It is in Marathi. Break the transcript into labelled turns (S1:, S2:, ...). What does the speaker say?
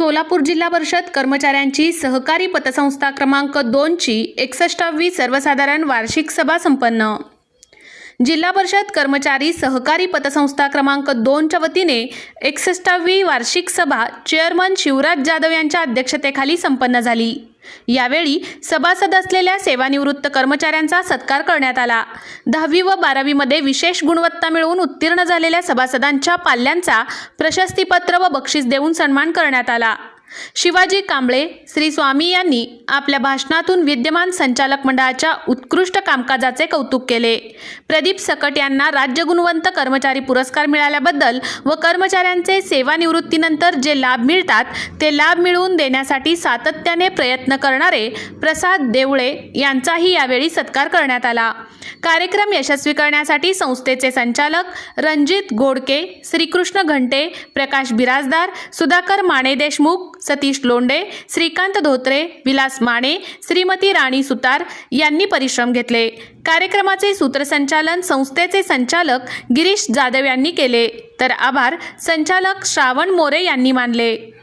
S1: सोलापूर जिल्हा परिषद कर्मचाऱ्यांची सहकारी पतसंस्था क्रमांक दोनची एकसष्टावी सर्वसाधारण वार्षिक सभा संपन्न. जिल्हा परिषद कर्मचारी सहकारी पतसंस्था क्रमांक दोनच्या वतीने एकसष्टावी वार्षिक सभा चेअरमन शिवराज जाधव यांच्या अध्यक्षतेखाली संपन्न झाली. यावेळी सभासद असलेल्या सेवानिवृत्त कर्मचाऱ्यांचा सत्कार करण्यात आला. दहावी व बारावीमध्ये विशेष गुणवत्ता मिळवून उत्तीर्ण झालेल्या सभासदांच्या पाल्यांचा प्रशस्तीपत्र व बक्षीस देऊन सन्मान करण्यात आला. शिवाजी कांबळे श्री स्वामी यांनी आपल्या भाषणातून विद्यमान संचालक मंडळाच्या उत्कृष्ट कामकाजाचे कौतुक केले. प्रदीप सकट यांना राज्य गुणवंत कर्मचारी पुरस्कार मिळाल्याबद्दल व कर्मचाऱ्यांचे सेवानिवृत्तीनंतर जे लाभ मिळतात ते लाभ मिळवून देण्यासाठी सातत्याने प्रयत्न करणारे प्रसाद देवळे यांचाही यावेळी सत्कार करण्यात आला. कार्यक्रम यशस्वी करण्यासाठी संस्थेचे संचालक रणजित घोडके श्रीकृष्ण घंटे प्रकाश बिराजदार सुधाकर माने देशमुख सतीश लोंडे श्रीकांत धोत्रे विलास माने श्रीमती राणी सुतार यांनी परिश्रम घेतले. कार्यक्रमाचे सूत्रसंचालन संस्थेचे संचालक गिरीश जाधव यांनी केले. तर आभार संचालक श्रावण मोरे यांनी मानले.